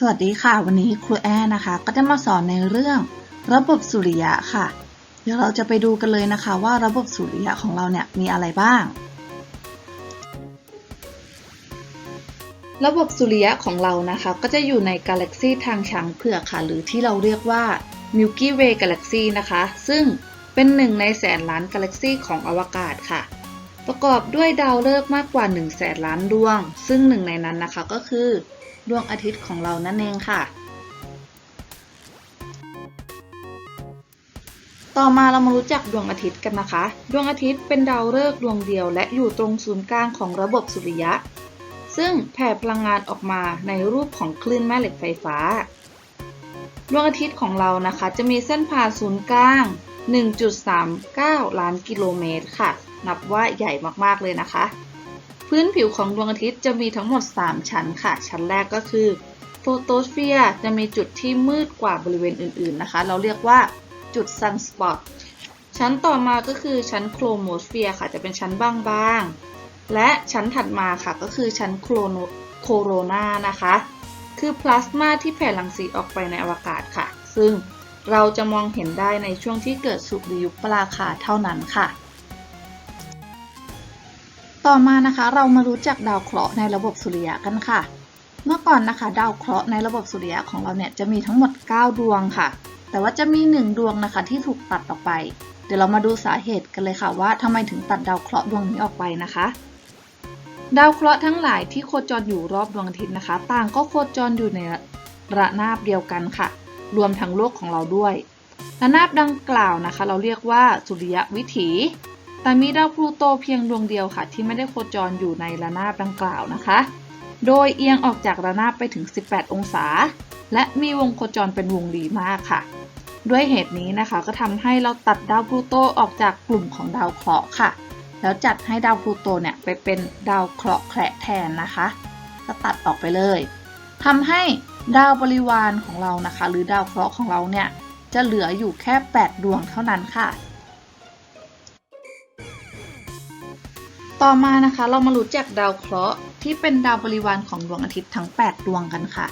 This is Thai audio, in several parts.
สวัสดีค่ะ วันนี้ครูแอนนะคะ ก็จะมาสอนในเรื่องระบบสุริยะค่ะ เดี๋ยวเราจะไปดูกันเลยนะคะว่าระบบสุริยะของเราเนี่ยมีอะไรบ้าง ระบบสุริยะของเรานะคะ ก็จะอยู่ในกาแล็กซีทางช้างเผือกค่ะ หรือที่เราเรียกว่า Milky Way Galaxy นะคะ ซึ่งเป็นหนึ่งในแสนล้านกาแล็กซีของอวกาศค่ะ ประกอบด้วยดาวฤกษ์มากกว่า1แสนล้านดวง ซึ่งหนึ่งในนั้นนะคะก็คือ ดวงอาทิตย์ของเรานั่นเองค่ะ ต่อมาเรามารู้จักดวงอาทิตย์กันนะคะ ดวงอาทิตย์เป็นดาวฤกษ์ดวงเดียว และอยู่ตรงศูนย์กลางของระบบสุริยะ ซึ่งแผ่พลังงานออกมาในรูปของคลื่นแม่เหล็กไฟฟ้า ดวงอาทิตย์ของเรานะคะ จะมีเส้นผ่าศูนย์กลาง 1.39 ล้านกิโลเมตรค่ะ นับว่าใหญ่มากๆเลยนะคะ พื้นผิวของดวงอาทิตย์จะมีทั้งหมด 3 ชั้นค่ะ ชั้นแรกก็คือโฟโตสเฟียร์จะมีจุดที่มืดกว่าบริเวณอื่นๆนะคะ เราเรียกว่าจุดซันสปอตชั้นต่อมาก็คือชั้นโครโมสเฟียร์ค่ะจะเป็นชั้นบางๆ และชั้นถัดมาค่ะก็คือชั้นโครโนโคโรนานะคะ คือพลาสมาที่แผ่รังสีออกไปในอวกาศค่ะ ซึ่งเราจะมองเห็นได้ในช่วงที่เกิดสุริยุปราคาเท่านั้นค่ะ ต่อมานะคะ เรามารู้จักดาวเคราะห์ในระบบสุริยะกันค่ะ เมื่อก่อนนะคะ ดาวเคราะห์ในระบบสุริยะของเราเนี่ยจะมีทั้งหมด 9 ดวงค่ะ แต่ว่าจะมี 1 ดวงนะคะที่ถูกตัดออกไป เดี๋ยวเรามาดูสาเหตุกันเลยค่ะว่าทำไมถึงตัดดาวเคราะห์ดวงนี้ออกไปนะคะ ดาวเคราะห์ทั้งหลายที่โคจรอยู่รอบดวงอาทิตย์นะคะ ต่างก็โคจรอยู่ในระนาบเดียวกันค่ะ รวมทั้งโลกของเราด้วย ระนาบดังกล่าวนะคะ เราเรียกว่าสุริยะวิถี แต่มีดาวพลูโตเพียงดวงเดียวค่ะ ที่ไม่ได้โคจรอยู่ในระนาบดังกล่าวนะคะ โดยเอียงออกจากระนาบไปถึง 18 องศา และมีวงโคจรเป็นวงรีมากค่ะ ด้วยเหตุนี้นะคะก็ทำให้เราตัดดาวพลูโตออกจากกลุ่มของดาวเคราะห์ค่ะ แล้วจัดให้ดาวพลูโตเนี่ยไปเป็นดาวเคราะห์แคระแทนนะคะ ก็ตัดออกไปเลยทำให้ดาวบริวารของเรานะคะ หรือดาวเคราะห์ของเราเนี่ยจะเหลืออยู่แค่ 8 ดวงเท่านั้นค่ะ ต่อมานะคะเรามารู้จักดาวเคราะห์ที่เป็นดาวบริวารของดวงอาทิตย์ทั้ง 8 ดวงกันค่ะ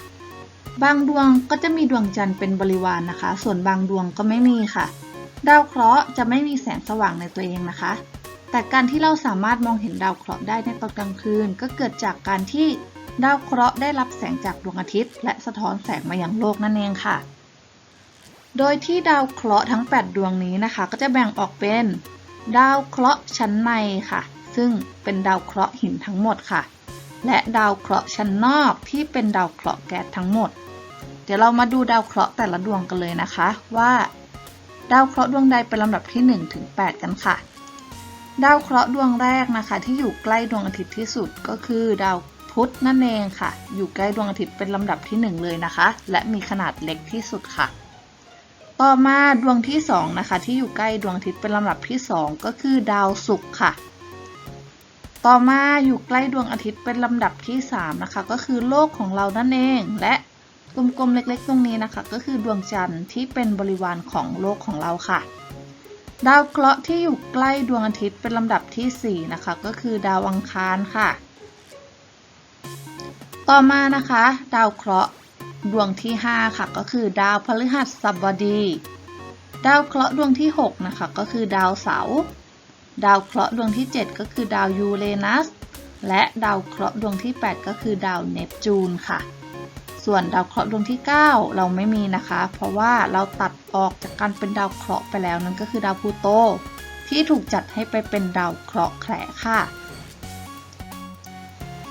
บางดวงก็จะมีดวงจันทร์เป็นบริวารนนะคะ ส่วนบางดวงก็ไม่มีค่ะ ดาวเคราะห์จะไม่มีแสงสว่างในตัวเองนะคะ แต่การที่เราสามารถมองเห็นดาวเคราะห์ได้ในตอนกลางคืน ก็เกิดจากการที่ดาวเคราะห์ได้รับแสงจากดวงอาทิตย์ และสะท้อนแสงมายังโลกนั่นเองค่ะ โดยที่ดาวเคราะห์ทั้ง 8 ดวงนี้นะคะ ก็จะแบ่งออกเป็น ดาวเคราะห์ชั้นในค่ะ ซึ่งเป็นดาวเคราะห์หินทั้งหมดค่ะ และดาวเคราะห์ชั้นนอกที่เป็นดาวเคราะห์แก๊สทั้งหมด เดี๋ยวเรามาดูดาวเคราะห์แต่ละดวงกันเลยนะคะว่า ดาวเคราะห์ดวงใดเป็นลำดับที่1ถึง8กันค่ะ ดาวเคราะห์ดวงแรกนะคะ ที่อยู่ใกล้ดวงอาทิตย์ที่สุดก็คือดาวพุธนั่นเองค่ะ อยู่ใกล้ดวงอาทิตย์เป็นลำดับที่ 1 เลยนะคะ และมีขนาดเล็กที่สุดค่ะ ต่อมาดวงที่2นะคะที่อยู่ใกล้ดวงอาทิตย์เป็นลำดับที่ 2 ก็คือดาวศุกร์ค่ะ ต่อมาอยู่ใกล้ดวงอาทิตย์เป็นลำดับที่ 3 นะคะ ก็คือโลกของเรานั่นเอง และกลมๆเล็กๆ ตรงนี้นะคะ ก็คือดวงจันทร์ที่เป็นบริวารของโลกของเราค่ะ ดาวเคราะห์ที่อยู่ใกล้ดวงอาทิตย์เป็นลำดับที่ 4 นะคะ ก็คือดาวอังคารค่ะ ต่อมานะคะ ดาวเคราะห์ดวงที่ 5 ค่ะ ก็คือดาวพฤหัสบดี ดาวเคราะห์ดวงที่ 6 นะคะ ก็คือดาวเสาร์ ดาวเคราะห์ดวงที่ 7 ก็คือดาวยูเรนัส และดาวเคราะห์ดวงที่ 8 ก็คือดาวเนปจูนค่ะ ส่วนดาวเคราะห์ดวงที่ 9 เราไม่มีนะคะ เพราะว่าเราตัดออกจากการเป็นดาวเคราะห์ไปแล้วนั่นก็คือดาวพลูโต ที่ถูกจัดให้ไปเป็นดาวเคราะห์แคระค่ะ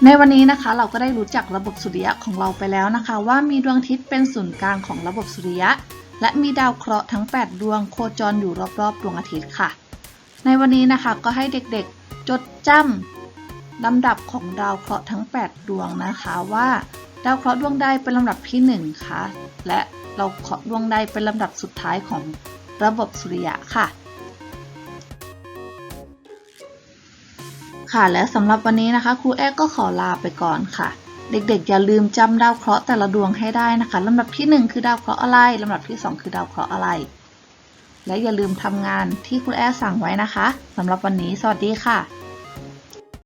ในวันนี้นะคะเราก็ได้รู้จักระบบสุริยะของเราไปแล้วนะคะ ว่ามีดวงอาทิตย์เป็นศูนย์กลางของระบบสุริยะ และมีดาวเคราะห์ทั้ง 8 ดวงโคจรอยู่รอบๆดวงอาทิตย์ค่ะ ในวันนี้นะคะก็ให้เด็กๆจดจำลำดับของดาวเคราะห์ทั้ง 8 ดวงนะคะว่าดาวเคราะห์ดวงใดเป็นลำดับที่ 1ค่ะและเราเคราะห์ดวงใดเป็นลำดับสุดท้ายของระบบสุริยะค่ะ ค่ะและสำหรับวันนี้นะคะครูแอ๊กก็ขอลาไปก่อนค่ะ เด็กๆ อย่าลืมจำดาวเคราะห์แต่ละดวงให้ได้นะคะลำดับที่ 1 คือดาวเคราะห์อะไรลำดับที่ 2 คือดาวเคราะห์อะไร และอย่าลืมทำงานที่ครูแอสั่งไว้นะคะสำหรับวันนี้สวัสดีค่ะ